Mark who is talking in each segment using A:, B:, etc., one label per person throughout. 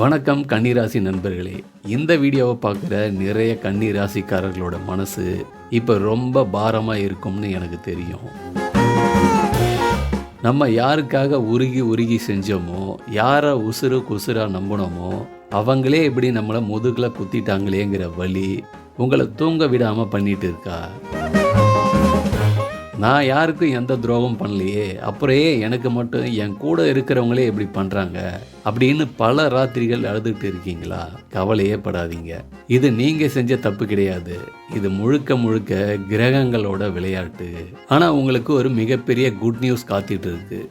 A: வணக்கம் கன்னிராசி நண்பர்களே. இந்த வீடியோவை பார்க்குற நிறைய கன்னிராசிக்காரர்களோட மனசு இப்போ ரொம்ப பாரமாக இருக்கும்னு எனக்கு தெரியும். நம்ம யாருக்காக உருகி உருகி செஞ்சோமோ யாரை உசுறு குசுராக நம்பினோமோ அவங்களே இப்படி நம்மளை முதுகில் குத்திட்டாங்களேங்கிற வழி உங்களை தூங்க விடாமல் பண்ணிட்டு இருக்கா? நான் யாருக்கும் எந்த துரோகம் பண்ணலையே. அப்புறம் ஏன் எனக்கு மட்டும் என் கூட இருக்கிறவங்களே இப்படி பண்ணுறாங்க அப்படின்னு பல ராத்திரிகள் அழுதுகிட்டு இருக்கீங்களா? கவலையே படாதீங்க. இது நீங்கள் செஞ்ச தப்பு கிடையாது. இது முழுக்க முழுக்க கிரகங்களோட விளையாட்டு. ஆனால் உங்களுக்கு ஒரு மிகப்பெரிய குட் நியூஸ் காத்திட்டு இருக்குது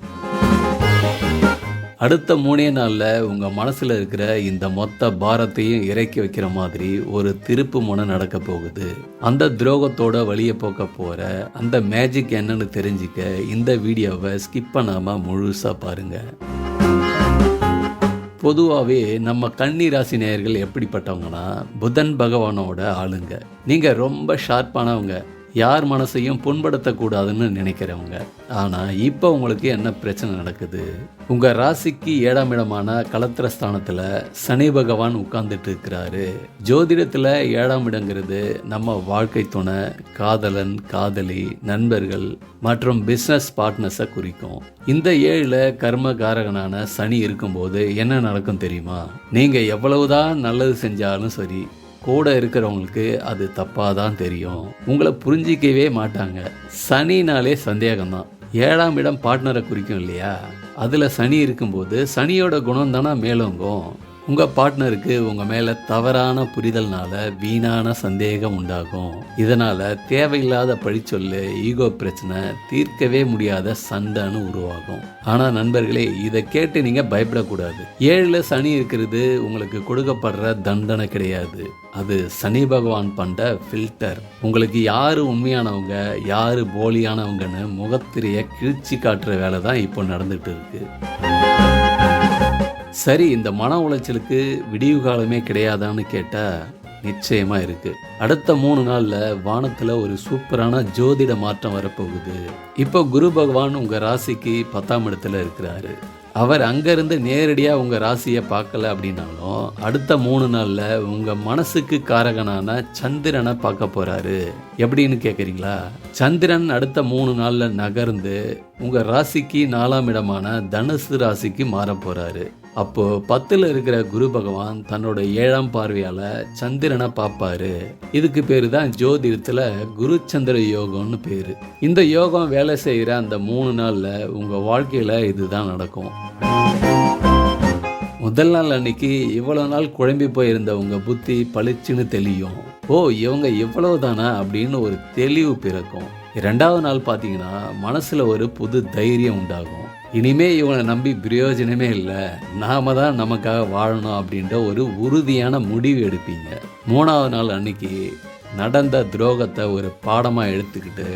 A: அடுத்த மூணே நாளில் உங்கள் மனசில் இருக்கிற இந்த மொத்த பாரத்தையும் இறக்கி வைக்கிற மாதிரி ஒரு திருப்பு முனை நடக்க போகுது. அந்த துரோகத்தோட வழியை போக்க போகிற அந்த மேஜிக் என்னன்னு தெரிஞ்சுக்க இந்த வீடியோவை ஸ்கிப் பண்ணாமல் முழுசாக பாருங்கள் பொதுவாகவே நம்ம கன்னி ராசி நேயர்கள் எப்படிப்பட்டவங்கன்னா புதன் பகவானோட ஆளுங்க. நீங்கள் ரொம்ப ஷார்ப்பானவங்க யார் மனசையும் புண்படுத்தக்கூடாதுன்னு நினைக்கிறவங்க. ஆனால் இப்போ உங்களுக்கு என்ன பிரச்சனை நடக்குது? உங்கள் ராசிக்கு ஏழாம் இடமான கலத்திர ஸ்தானத்தில் சனி பகவான் உட்கார்ந்துட்டு இருக்கிறாரு. ஜோதிடத்தில் ஏழாம் இடங்கிறது நம்ம வாழ்க்கை துணை காதலன் காதலி நண்பர்கள் மற்றும் பிஸ்னஸ் பார்ட்னர்ஸை குறிக்கும். இந்த ஏழில் கர்மகாரகனான சனி இருக்கும்போது என்ன நடக்கும் தெரியுமா? நீங்கள் எவ்வளவுதான் நல்லது செஞ்சாலும் சரி கூட இருக்கிறவங்களுக்கு அது தப்பாக தான் தெரியும். உங்களை புரிஞ்சிக்கவே மாட்டாங்க. சனினாலே சந்தேகம்தான். ஏழாம் இடம் பார்ட்னரை குறிக்கும் இல்லையா? அதில் சனி இருக்கும்போது சனியோட குணம் தானே மேலோங்கும். உங்கள் பார்ட்னருக்கு உங்கள் மேலே தவறான புரிதல்னால வீணான சந்தேகம் உண்டாகும். இதனால் தேவையில்லாத பழிச்சொல்லு ஈகோ பிரச்சனை தீர்க்கவே முடியாத சண்டைன்னு உருவாகும். ஆனால் நண்பர்களே இதை கேட்டு நீங்கள் பயப்படக்கூடாது. ஏழில் சனி இருக்கிறது உங்களுக்கு கொடுக்கப்படுற தண்டனை கிடையாது. அது சனி பகவான் பண்ண ஃபில்டர் உங்களுக்கு யார் உண்மையானவங்க யார் போலியானவங்கன்னு முகத்திரையை கிழிச்சி காட்டுற வேலை தான் இப்போ நடந்துகிட்டு இருக்குது சரி இந்த மன உளைச்சலுக்கு விடிவு காலமே கிடையாதான்னு கேட்டால் நிச்சயமாக இருக்குது அடுத்த மூணு நாளில் வானத்தில் ஒரு சூப்பரான ஜோதிட மாற்றம் வரப்போகுது. இப்போ குரு பகவான் உங்கள் ராசிக்கு பத்தாம் இடத்துல இருக்கிறாரு. அவர் அங்கேருந்து நேரடியாக உங்கள் ராசியை பார்க்கல அப்படின்னாலும் அடுத்த மூணு நாளில் உங்கள் மனசுக்கு காரகனான சந்திரனை பார்க்க போகிறாரு எப்படின்னு கேட்குறீங்களா சந்திரன் அடுத்த மூணு நாளில் நகர்ந்து உங்கள் ராசிக்கு நாலாம் இடமான தனுசு ராசிக்கு மாற போகிறாரு அப்போது பத்தில் இருக்கிற குரு பகவான் தன்னோட ஏழாம் பார்வையால் சந்திரனை பார்ப்பாரு. இதுக்கு பேர் தான் ஜோதிடத்தில் குரு சந்திர யோகம்னு பேர். இந்த யோகம் வேலை செய்கிற அந்த மூணு நாளில் உங்கள் வாழ்க்கையில் இதுதான் நடக்கும். முதல் நாள் அன்னைக்கு இவ்வளோ நாள் குழம்பி போயிருந்த உங்கள் புத்தி பளிச்சுன்னு தெளியும். ஓ இவங்க இவ்வளவு தானா அப்படின்னு ஒரு தெளிவு பிறக்கும். ரெண்டாவது நாள் பார்த்தீங்கன்னா மனசில் ஒரு புது தைரியம் உண்டாகும். இனிமே இவனை நம்பி பிரயோஜனமே இல்லை. நாம தான் நமக்காக வாழணும் அப்படின்ற ஒரு உறுதியான முடிவு எடுப்பீங்க. மூணாவது நாள் அன்னைக்கு நடந்த துரோகத்தை ஒரு பாடமாக எடுத்துக்கிட்டு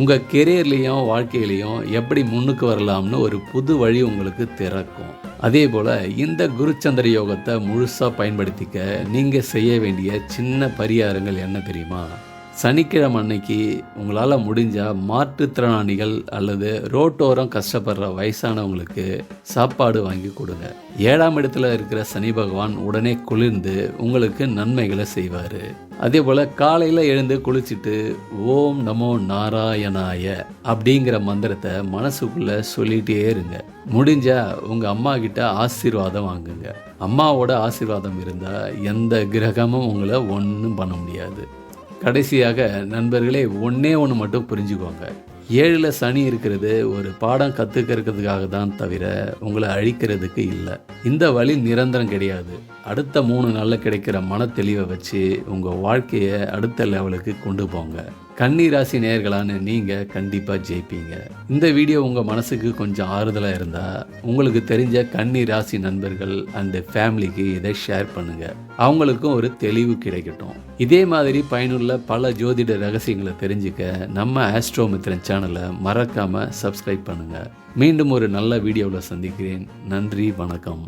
A: உங்கள் கெரியர்லேயும் வாழ்க்கையிலையும் எப்படி முன்னுக்கு வரலாம்னு ஒரு புது வழி உங்களுக்கு திறக்கும். அதே போல் இந்த குருச்சந்திர யோகத்தை முழுசாக பயன்படுத்திக்க நீங்கள் செய்ய வேண்டிய சின்ன பரிகாரங்கள் என்ன தெரியுமா? சனிக்கிழமை அன்னைக்கு உங்களால் முடிஞ்சால் மாற்றுத்திறனாளிகள் அல்லது ரோட்டோரம் கஷ்டப்படுற வயசானவங்களுக்கு சாப்பாடு வாங்கி கொடுங்க. ஏழாம் இடத்துல இருக்கிற சனி பகவான் உடனே குளிர்ந்து உங்களுக்கு நன்மைகளை செய்வார். அதே போல் காலையில் எழுந்து குளிச்சுட்டு ஓம் நமோ நாராயணாய அப்படிங்கிற மந்திரத்தை மனசுக்குள்ளே சொல்லிகிட்டே இருங்க. முடிஞ்சால் உங்கள் அம்மா கிட்ட ஆசீர்வாதம் வாங்குங்க. அம்மாவோட ஆசீர்வாதம் இருந்தால் எந்த கிரகமும் உங்களை ஒன்றும் பண்ண முடியாது. கடைசியாக நண்பர்களே ஒன்றே ஒன்று மட்டும் புரிஞ்சுக்கோங்க. ஏழில் சனி இருக்கிறது ஒரு பாடம் கற்றுக்கிறதுக்காக தான் தவிர உங்களை அழிக்கிறதுக்கு இல்லை. இந்த வழி நிரந்தரம் கிடையாது. அடுத்த மூணு நாளில் கிடைக்கிற மன தெளிவை வச்சு உங்கள் வாழ்க்கையை அடுத்த லெவலுக்கு கொண்டு போங்க. கன்னி ராசி நேர்களான நீங்கள் கண்டிப்பாக ஜெயிப்பீங்க. இந்த வீடியோ உங்கள் மனசுக்கு கொஞ்சம் ஆறுதலாக இருந்தால் உங்களுக்கு தெரிஞ்ச கன்னி ராசி நண்பர்கள் அண்டு ஃபேமிலிக்கு இதை ஷேர் பண்ணுங்கள் அவங்களுக்கும் ஒரு தெளிவு கிடைக்கட்டும். இதே மாதிரி பயனுள்ள பல ஜோதிட ரகசியங்களை தெரிஞ்சுக்க நம்ம ஆஸ்ட்ரோமித்ரன் சேனலை மறக்காமல் சப்ஸ்கிரைப் பண்ணுங்கள் மீண்டும் ஒரு நல்ல வீடியோவில் சந்திக்கிறேன். நன்றி வணக்கம்.